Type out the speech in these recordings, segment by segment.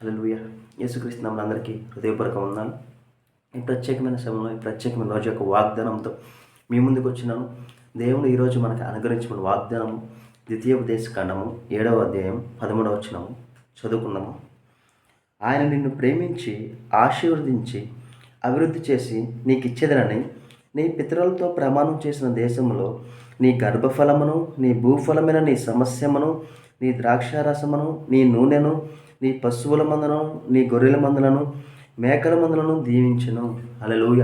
హల్లెలూయ. యేసుక్రీస్తు నామమున అందరికీ హృదయపూర్వక ఉన్నాను ఈ ప్రత్యేకమైన సమయంలో ఈ ప్రత్యేకమైన రోజు యొక్క వాగ్దానంతో మీ ముందుకు వచ్చినాను. దేవుడు ఈరోజు మనకు అనుగ్రహించిన వాగ్దానము ద్వితీయోపదేశ కాండము ఏడవ అధ్యాయం పదమూడవ వచ్చినము చదువుకున్నాము ఆయన నిన్ను ప్రేమించి ఆశీర్వదించి అభివృద్ధి చేసి నీకు ఇచ్చేదనని నీ పితరులతో ప్రమాణం చేసిన దేశంలో నీ గర్భఫలమును నీ భూఫలమైన నీ సమస్యమును నీ ద్రాక్షారసమును నీ నూనెను నీ పశువుల మందను నీ గొర్రెల మందలను మేకల మందులను దీవించను. అలలుయ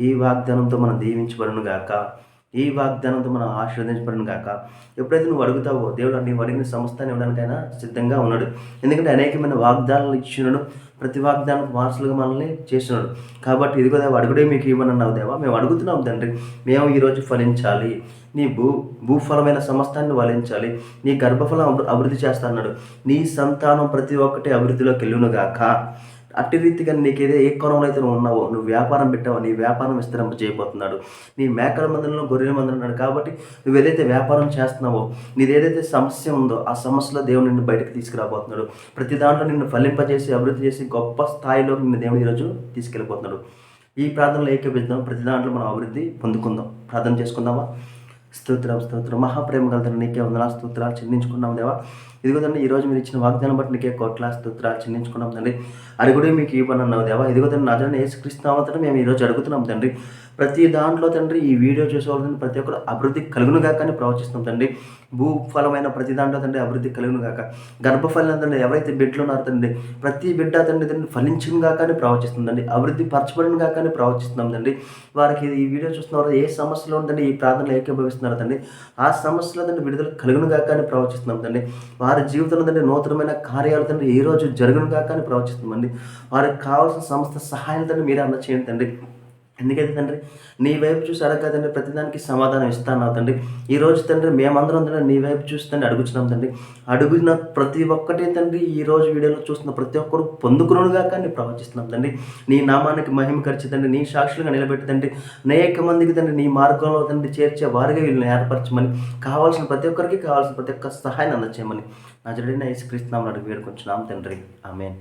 ఈ వాగ్దానంతో మనం దీవించబడను గాక ఈ వాగ్దానంతో మనం ఆశీర్వదించబడిన కాక ఎప్పుడైతే నువ్వు అడుగుతావో దేవుడు నీవు అడిగిన సంస్థని ఇవ్వడానికైనా సిద్ధంగా ఉన్నాడు. ఎందుకంటే అనేకమైన వాగ్దానాలు ఇచ్చినాడు ప్రతి వాగ్దానం వారసులుగా మనల్ని చేస్తున్నాడు. కాబట్టి ఇదిగో దేవా అడుగుడే మీకు ఇవ్వనన్నావు దేవా. మేము అడుగుతున్నాం తండ్రి మేము ఈరోజు ఫలించాలి. నీ భూ భూఫలమైన సమస్తాన్ని వలించాలి. నీ గర్భఫలం అభి- అభివృద్ధి చేస్తా అన్నాడు నీ సంతానం ప్రతి ఒక్కటి అభివృద్ధిలోకి వెళ్ళునుగాక అట్టి రీతిగా నీకు ఏ కోణంలో అయితే నువ్వు ఉన్నావో నువ్వు వ్యాపారం పెట్టావో నీ వ్యాపారం విస్తరింప చేయబోతున్నాడు. నీ మేకల మందులను గొర్రెల మందులు ఉన్నాడు కాబట్టి నువ్వు ఏదైతే వ్యాపారం చేస్తున్నావో నీది ఏదైతే సమస్య ఉందో ఆ సమస్యలో దేవుడు నిన్ను బయటకు తీసుకురాబోతున్నాడు. ప్రతి దాంట్లో నిన్ను ఫలింపజేసి అభివృద్ధి చేసి గొప్ప స్థాయిలో నిన్ను దేవుడు ఈరోజు తీసుకెళ్ళిపోతున్నాడు ఈ ప్రార్థనలో ఏకీపిద్దాం ప్రతి దాంట్లో మనం అభివృద్ధి పొందుకుందాం. ప్రార్థన చేసుకుందామా? స్తోత్రం స్తోత్రం. మహాప్రేమ కలుగుతాను నీకే వందలా స్తోత్రాలు చెల్లించుకున్నాం దేవా. ఇదిగో తండ్రి ఈరోజు మీరు ఇచ్చిన వాగ్దానం బట్టి నీకే కోట్ల స్తోత్రాలు చెల్లించుకున్నాం తండ్రి. కూడా మీకు ఇవ్వనన్నావు దేవా. ఇదిగో తండ్రి నజరని ఏసుక్రీస్తున్నామని మేము ఈరోజు అడుగుతున్నాం తండ్రి. ప్రతి దాంట్లో తండ్రి ఈ వీడియో చూసేవాళ్ళు ప్రతి ఒక్కరు అభివృద్ధి కలుగునుగా కానీ ప్రవచిస్తాం తండ్రి. భూఫలమైన ప్రతి దాంట్లో తండ్రి అభివృద్ధి కలుగునుగాక. గర్భఫలం తండ్రి ఎవరైతే బిడ్డలు ఉన్నారో తండ్రి ప్రతి బిడ్డ తండ్రి తండ్రి ఫలించునుగా కానీ ప్రవచిస్తుందండి అభివృద్ధి పరచబడినగా కానీ ప్రవచిస్తున్నాం తండ్రి. వారికి ఈ వీడియో చూస్తున్నారు ఏ సమస్యలో ఉందండి ఈ ప్రార్థనలో ఏకీభవిస్తున్నారు తండ్రి. ఆ సమస్యలో తండ్రి విడుదల కలుగునుగా కానీ ప్రవచిస్తున్నాం తండ్రి. వారి జీవితంలో తండ్రి నూతనమైన కార్యాలు తండ్రి ఈ రోజు జరుగును కాక అని ప్రవచిస్తుందండి వారికి కావాల్సిన సంస్థ సహాయం తండ్రి మీరే అందచేయండి తండ్రి. ఎందుకైతే తండ్రి నీ వైపు చూసి అడగ తండ్రి ప్రతిదానికి సమాధానం ఇస్తాను తండ్రి. ఈ రోజు తండ్రి మేమందరం తండ్రి నీ వైపు చూసి తండ్రి అడుగుతున్నాం తండ్రి. అడుగున ప్రతి ఒక్కటి తండ్రి ఈ రోజు వీడియోలో చూస్తున్న ప్రతి ఒక్కరు పొందుకునుగా కానీ ప్రవచిస్తున్నాం తండ్రి. నీ నామానికి మహిమ ఖర్చుతండి నీ సాక్షులుగా నిలబెట్టిదండి అనేక మందికి తండ్రి నీ మార్గంలో తండ్రి చేర్చే వారిగా వీళ్ళని ఏర్పరచమని కావాల్సిన ప్రతి ఒక్కరికి కావాల్సిన ప్రతి ఒక్క సహాయాన్ని అందచేయమని. నా జడిన యేసుక్రీస్తు నామమున అడుగు వేడుకుంటున్నాం తండ్రి. ఆమెన్.